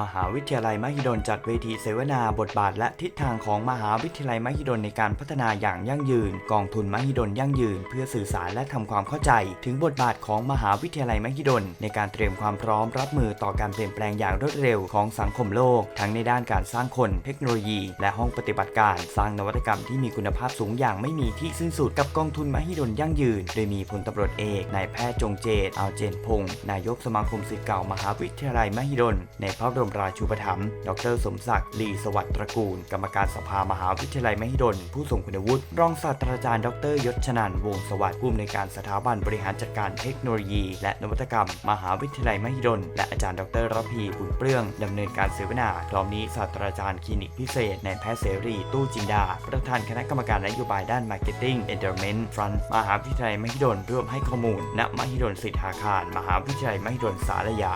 มหาวิทยาลัยมหิดลจัดเวทีเสวนาบทบาทและทิศทางของมหาวิทยาลัยมหิดลในการพัฒนาอย่างยั่งยืน กองทุนมหิดลยั่งยืน เพื่อสื่อสารและทำความเข้าใจ ถึงบทบาทของมหาวิทยาลัยมหิดลในการเตรียมความพร้อมรับมือต่อการเปลี่ยนแปลงอย่างรวดเร็วของสังคมโลก ทั้งในด้านการสร้างคน เทคโนโลยี และห้องปฏิบัติการ สร้างนวัตกรรมที่มีคุณภาพสูงอย่างไม่มีที่สิ้นสุดกับกองทุนมหิดลยั่งยืน โดยมีพลตำรวจเอกนายแพทย์จงเจตอาเจนพงศ์นายกสมาคมศิษย์เก่ามหาวิทยาลัยมหิดลในพระบรมราชูปถัมภ์ดรสมศักดิ์ลีสวัสดิ์ตระกูล กรรมการสภามหาวิทยาลัยมหิดล ผู้ทรงคุณวุฒิรองศาสตราจารย์ดรยศชนันวงศสวัสดิ์ผู้อำนวยการสถาบันบริหารจัดการเทคโนโลยี และนวัตกรรม มหาวิทยาลัยมหิดล และอาจารย์ดรระพีบุญเปลื้องดำเนินการเสวนาพร้อมนี้ศาสตราจารย์คลินิกพิเศษในแพทย์เสรี ตู้จินดา ประธานคณะกรรมการนโยบายด้าน Marketing Entertainment Front มหาวิทยาลัยมหิดลร่วมให้ข้อมูล ณ มหิดลสิทธาคาร มหาวิทยาลัยมหิดลสารยา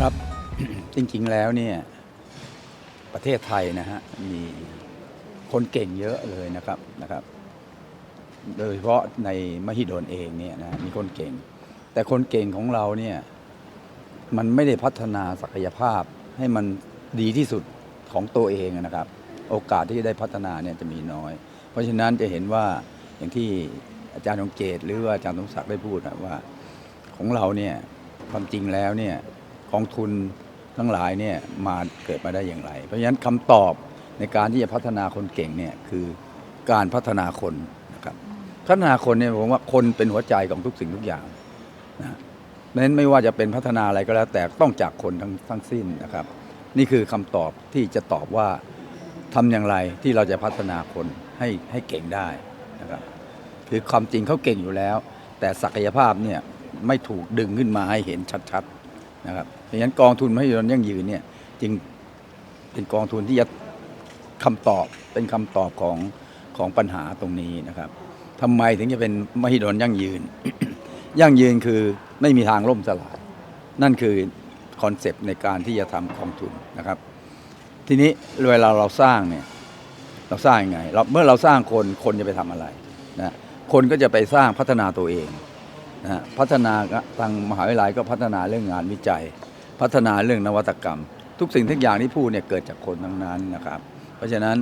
ครับ จริงๆแล้วเนี่ยประเทศไทยนะฮะมีคนเก่งเยอะเลยนะครับนะครับ โดยเฉพาะในมหิดลเองเนี่ยนะมีคนเก่ง แต่คนเก่งของเราเนี่ยมันไม่ได้พัฒนาศักยภาพให้มันดีที่สุดของตัวเองนะครับ โอกาสที่จะได้พัฒนาเนี่ยจะมีน้อย เพราะฉะนั้นจะเห็นว่าอย่างที่อาจารย์องเจตหรือว่าอาจารย์สมศักดิ์ได้พูดนะว่าของเราเนี่ยความจริงแล้วเนี่ย กองทุนทั้งหลายเนี่ยมาเกิดมาได้อย่างไร เพราะฉะนั้นคำตอบในการที่จะพัฒนาคนเก่งเนี่ยคือการพัฒนาคนนะครับพัฒนาคนเนี่ยผมว่าคนเป็นหัวใจของทุกสิ่งทุกอย่างนะเพราะฉะนั้นไม่ว่าจะเป็นพัฒนาอะไรก็แล้ว แต่ต้องจากคนทั้งทั้งสิ้นนะครับ นี่คือคำตอบที่จะตอบว่าทำอย่างไรที่เราจะพัฒนาคนให้ให้เก่งได้นะครับคือความจริงเขาเก่งอยู่แล้ว แต่ศักยภาพเนี่ยไม่ถูกดึงขึ้นมาให้เห็นชัดๆ นะครับเพราะฉะนั้นกองทุนมหิดลยั่งยืนเนี่ยจึงเป็นกองทุนที่จะคำตอบเป็นคำตอบของของปัญหาตรงนี้นะครับทำไมถึงจะเป็นมหิดลยั่งยืน ยั่งยืนคือไม่มีทางล่มสลาย นั่นคือคอนเซปต์ในการที่จะทำกองทุนนะครับ ทีนี้เวลาเราสร้างเนี่ยเราสร้างยังไงเราเมื่อเราสร้างคนคนจะไปทำอะไรนะคนก็จะไปสร้างพัฒนาตัวเอง นะพัฒนาทางมหาวิทยาลัยก็พัฒนาเรื่องงานวิจัย พัฒนาเรื่องนวัตกรรม ทุกสิ่งทุกอย่างที่พูดเนี่ยเกิดจากคนทั้งนั้นนะครับ เพราะฉะนั้น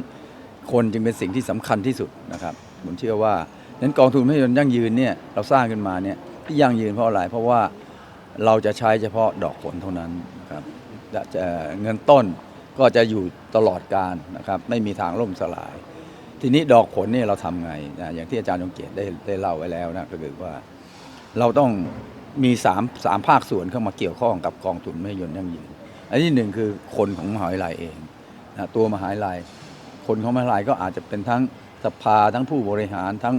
คนจึงเป็นสิ่งที่สำคัญที่สุดนะครับผมเชื่อว่านั้นกองทุนไม่ยนยั่งยืนเนี่ยเราสร้างขึ้นมาเนี่ยที่ยั่งยืนเพราะอะไรเพราะว่าเราจะใช้เฉพาะดอกผลเท่านั้นนะครับจะเงินต้นก็จะอยู่ตลอดการนะครับไม่มีทางล่มสลาย ทีนี้ดอกผลเนี่ยเราทำไงนะอย่างที่อาจารย์ยงเกียรติได้ได้เล่าไว้แล้วนะก็คือว่า เราต้องมีสามสามภาคส่วนเข้ามาเกี่ยวข้องกับกองทุนไม่ยนต์ยั่งยืน อันที่หนึ่งคือคนของมหาวิทยาลัยเองนะตัวมหาวิทยาลัย คนของมหาวิทยาลัยก็อาจจะเป็นทั้งสภาทั้งผู้บริหารทั้ง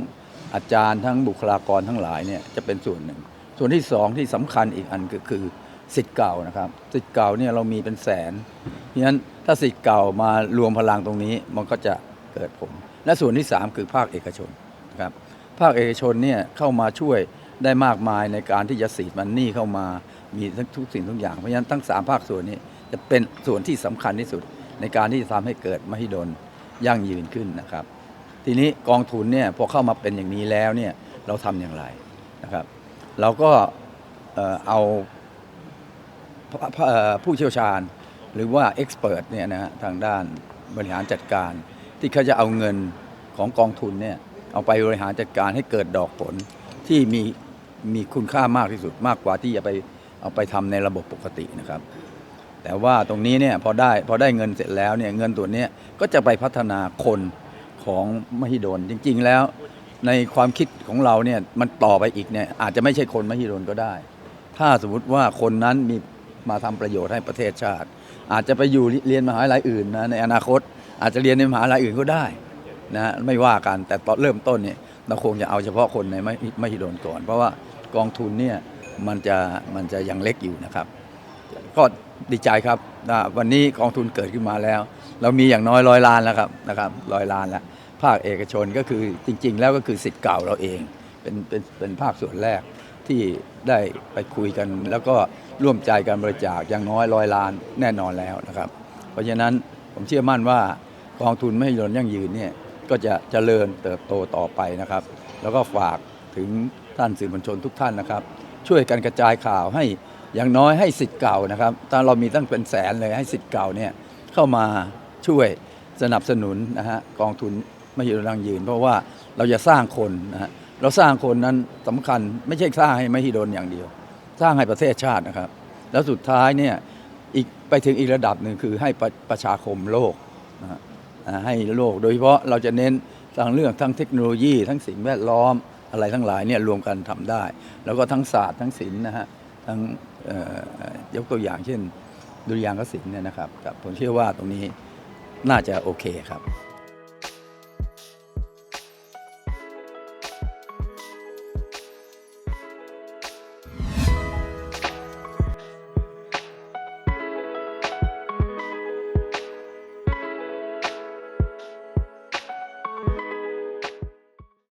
อาจารย์ทั้งบุคลากรทั้งหลายเนี่ยจะเป็นส่วนหนึ่ง ส่วนที่สองที่สำคัญอีกอันก็คือสิทธิ์เก่านะครับสิทธิ์เก่าเนี่ยเรามีเป็นแสนเพราะฉะนั้นถ้าสิทธิ์เก่ามารวมพลังตรงนี้มันก็จะเกิดผล และส่วนที่ 3 คือภาคเอกชนนะครับภาคเอกชนเนี่ยเข้ามาช่วย ได้มากมายในการที่จะสีดมันนี่เข้ามามีทั้งทุกสิ่งทุกอย่าง เพราะฉะนั้นทั้ง3ภาคส่วนนี้จะเป็นส่วนที่สำคัญที่สุดในการที่จะทำให้เกิดมหิดลยั่งยืนขึ้นนะครับ ทีนี้กองทุนเนี่ยพอเข้ามาเป็นอย่างนี้แล้วเนี่ยเราทำอย่างไรนะครับ เราก็เอาผู้เชี่ยวชาญหรือว่าเอ็กซ์เพรสเนี่ยนะฮะทางด้านบริหารจัดการ ที่เขาจะเอาเงินของกองทุนเนี่ยเอาไปบริหารจัดการให้เกิดดอกผลที่มี มีคุณค่ามากที่สุดมากกว่าที่จะไปเอาไปทำในระบบปกตินะครับ แต่ว่าตรงนี้เนี่ยพอได้พอได้เงินเสร็จแล้วเนี่ยเงินตัวนี้ก็จะไปพัฒนาคนของมหิดลจริง ๆ แล้ว ในความคิดของเราเนี่ยมันต่อไปอีกเนี่ยอาจจะไม่ใช่คนมหิดลก็ได้ ถ้าสมมติว่าคนนั้นมีมาทำประโยชน์ให้ประเทศชาติ อาจจะไปอยู่เรียนมหาลัยอื่นนะในอนาคต อาจจะเรียนในมหาลัยอื่นก็ได้นะไม่ว่ากันแต่ตอนเริ่มต้นเนี่ย เราคงจะเอาเฉพาะคนในไมหิมหิดลก่อน เพราะว่ากองทุนเนี่ยมันจะมันจะยังเล็กอยู่นะครับ ก็ดีใจครับวันนี้กองทุนเกิดขึ้นมาแล้ว เรามีอย่างน้อยร้อยล้านแล้วครับนะครับร้อยล้านแล้วภาคเอกชนก็คือจริง ๆ แล้วก็คือสิทธิ์เก่าเราเอง เป็นเป็นเป็นภาคส่วนแรกที่ได้ไปคุยกัน แล้วก็ร่วมใจกันบริจาคอย่างน้อยร้อยล้านแน่นอนแล้วนะครับ เพราะฉะนั้นผมเชื่อมั่นว่ากองทุนไม่ยนยั่งยืนเนี่ย ก็จะเจริญเติบโตต่อไปนะครับ แล้วก็ฝากถึงท่านสื่อมวลชนทุกท่านนะครับ ช่วยกันกระจายข่าวให้อย่างน้อยให้สิทธิ์เก่านะครับถ้าเรามีตั้งเป็นแสนเลยให้สิทธิ์เก่าเนี่ยเข้ามาช่วยสนับสนุนนะฮะกองทุนไม่ยืนรังยืน เพราะว่าเราจะสร้างคนนะฮะเราสร้างคนนั้นสำคัญไม่ใช่สร้างให้ไม่ฮิดนอย่างเดียว สร้างให้ประเทศชาตินะครับ แล้วสุดท้ายเนี่ยอีกไปถึงอีกระดับหนึ่งคือให้ประประชาคมโลกนะฮะ ให้โลก โดยเฉพาะเราจะเน้นทั้งเรื่องทั้งเทคโนโลยี ทั้งสิ่งแวดล้อมอะไรทั้งหลายเนี่ยรวมกันทำได้ แล้วก็ทั้งศาสตร์ทั้งศิลป์นะฮะทั้งยกตัวอย่างเช่น ดุริยางคศิลป์เนี่ยนะครับผมเชื่อว่าตรงนี้น่าจะโอเคครับ